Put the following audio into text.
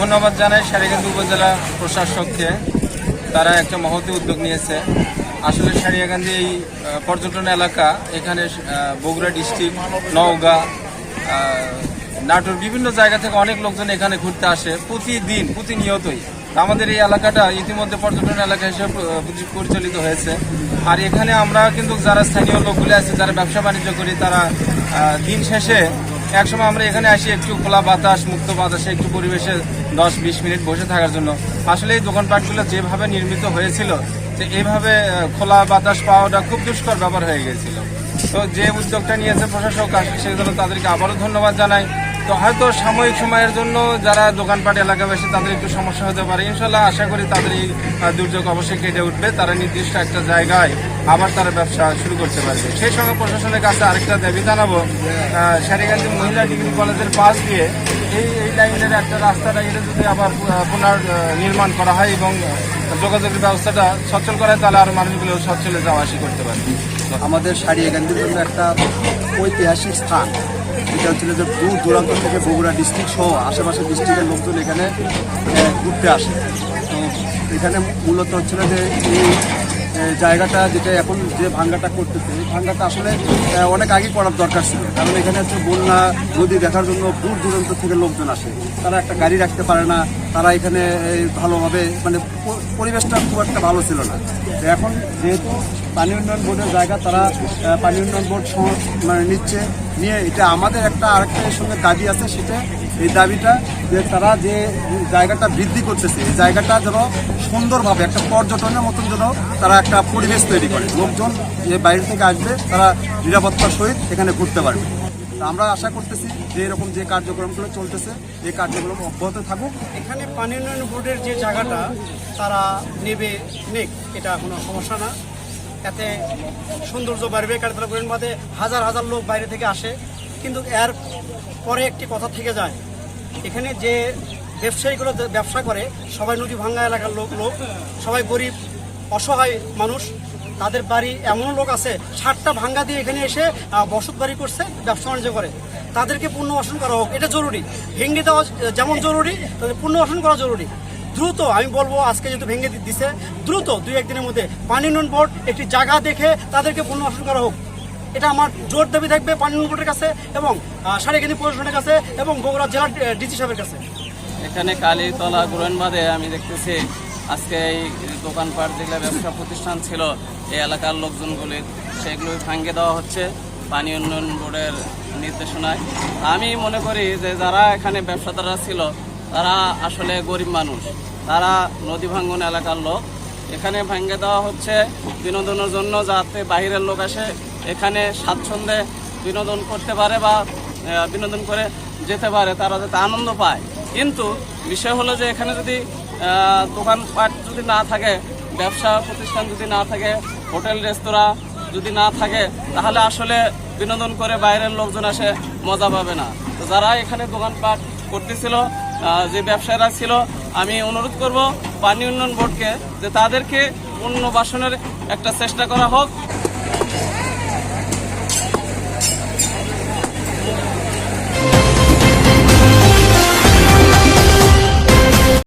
ধন্যবাদ জানাই সারিয়াকান্দি উপজেলা প্রশাসককে। তারা একটা মহতি উদ্যোগ নিয়েছে। আসলে সারিয়াকান্দি এই পর্যটন এলাকা এখানে বগুড়া ডিস্ট্রিক্ট, নওগাঁ নাটোর বিভিন্ন জায়গা থেকে অনেক লোকজন এখানে ঘুরতে আসে প্রতিদিন, প্রতিনিয়তই। আমাদের এই এলাকাটা ইতিমধ্যে পর্যটন এলাকা হিসেবে পরিচালিত হয়েছে। আর এখানে আমরা কিন্তু যারা স্থানীয় লোকগুলি আছে, যারা ব্যবসা বাণিজ্য করি, তারা দিন শেষে একসময় আমরা এখানে আসি একটু খোলা বাতাস, মুক্ত বাতাসে, একটু পরিবেশে দশ বিশ মিনিট বসে থাকার জন্য। আসলে এই দোকানপাটগুলো যেভাবে নির্মিত হয়েছিল, যে এইভাবে খোলা বাতাস পাওয়াটা খুব দুষ্কর ব্যাপার হয়ে গেছিল। তো যে উদ্যোগটা নিয়েছে প্রশাসক, আসলে সেজন্য তাদেরকে আবারও ধন্যবাদ জানাই। তো হয়তো সাময়িক সময়ের জন্য যারা দোকানপাট এলাকাবাসী, তাদের একটু সমস্যা হতে পারে। ইনশাল্লাহ আশা করি তাদের এই দুর্যোগ অবশ্যই কেটে উঠবে। তারা নির্দিষ্ট একটা জায়গায় আবার তারা ব্যবসা শুরু করতে পারবে। সেই সঙ্গে প্রশাসনের কাছে আরেকটা দাবি জানাব। সারিগান্ধী মহিলা ডিগ্রি কলেজের পাশ দিয়ে এই এই লাইনের একটা রাস্তাটা এটা যদি আবার পুনর নির্মাণ করা হয় এবং যোগাযোগের ব্যবস্থাটা সচ্ছল করা হয় তাহলে আরও মানুষগুলো সচ্ছলে যাওয়া আসি করতে পারবে। আমাদের সারিয়াগান্ধীর জন্য একটা ঐতিহাসিক স্থান। এটা হচ্ছিল যে দূর দূরান্ত থেকে বগুড়া ডিস্ট্রিক্ট সহ আশেপাশের ডিস্ট্রিক্টের লোকজন এখানে ঘুরতে আসে। তো এখানে মূলত হচ্ছিল যে এই জায়গাটা যেটা এখন যে ভাঙ্গাটা করতেছে, এই ভাঙ্গাটা আসলে অনেক আগে করার দরকার ছিল। কারণ এখানে হচ্ছে বন্যা, নদী দেখার জন্য দূর দূরান্ত থেকে লোকজন আসে। তারা একটা গাড়ি রাখতে পারে না, তারা এখানে ভালোভাবে মানে পরিবেশটা খুব একটা ভালো ছিল না। এখন যেহেতু পানি উন্নয়ন বোর্ডের জায়গা, তারা পানি উন্নয়ন বোর্ড মানে নিচ্ছে। নিয়ে এটা আমাদের একটা আরেকটা সঙ্গে দাবি আছে, সেটা এই দাবিটা যে তারা যে জায়গাটা বৃদ্ধি করতেছে এই জায়গাটা যেন সুন্দরভাবে একটা পর্যটনের মতন যেন তারা একটা পরিবেশ তৈরি করে। লোকজন যে বাইরে থেকে আসবে, তারা নিরাপত্তার সহিত এখানে ঘুরতে পারবে। আমরা আশা করতেছি যে এরকম যে কার্যক্রমগুলো চলতেছে, এই কার্যক্রম অব্যাহত থাকুক। এখানে পানি উন্নয়ন বোর্ডের যে জায়গাটা, তারা নেবে নেক, এটা কোনো সমস্যা না। এতে সৌন্দর্য বাড়বে করেন বাদে হাজার হাজার লোক বাইরে থেকে আসে। কিন্তু এর পরে একটি কথা থেকে যায় এখানে যে ব্যবসায়ীগুলো ব্যবসা করে, সবাই নদী ভাঙ্গা এলাকার লোক লোক, সবাই গরিব, অসহায় মানুষ, তাদের বাড়ি এমন লোক আছে, ষাটটা ভাঙ্গা দিয়ে এখানে এসে বসত বাড়ি করছে, ব্যবসা বাণিজ্য করে। তাদেরকে পুনর্বাসন করা হোক, এটা জরুরি। ভেঙে দেওয়া যেমন জরুরি তাদের পুনর্বাসন করা জরুরি। দ্রুত, আমি বলব, আজকে যেহেতু ভেঙে দি- দিছে, দ্রুত দুই একদিনের মধ্যে পানি নুন বোর্ড একটি জায়গা দেখে তাদেরকে পুনর্বাসন করা হোক। এটা আমার জোর দাবি থাকবে পানি বোর্ডের কাছে এবং সারিকানি প্রশাসনের কাছে এবং বগুড়া জেলার ডিসি সাহেবের কাছে। এখানে কালীতলা গুরনবাদে আমি দেখতেছি, আজকে এই দোকানপাট যেগুলো ব্যবসা প্রতিষ্ঠান ছিল, এই এলাকার লোকজনগুলি, সেগুলো ভাঙ্গে দেওয়া হচ্ছে পানি উন্নয়ন বোর্ডের নির্দেশনায়। আমি মনে করি যে যারা এখানে ব্যবসাদাররা ছিল, তারা আসলে গরিব মানুষ। তারা নদী ভাঙ্গন এলাকার লোক। এখানে ভাঙ্গে দেওয়া হচ্ছে বিনোদনের জন্য যাতে বাইরের লোক আসে এখানে স্বাচ্ছন্দ্যে বিনোদন করতে পারে বা বিনোদন করে যেতে পারে, তারা যাতে আনন্দ পায়। কিন্তু বিষয় হলো যে এখানে যদি দোকানপাট যদি না থাকে, ব্যবসা প্রতিষ্ঠান যদি না থাকে, হোটেল, রেস্তোরাঁ যদি না থাকে, তাহলে আসলে বিনোদন করে বাইরের লোকজন আসে মজা পাবে না। তো যারা এখানে দোকানপাট করতেছিল যে ব্যবসায়ীরা ছিল, আমি অনুরোধ করব পানি উন্নয়ন বোর্ডকে যে তাদেরকে পুনর্বাসনের একটা চেষ্টা করা হোক।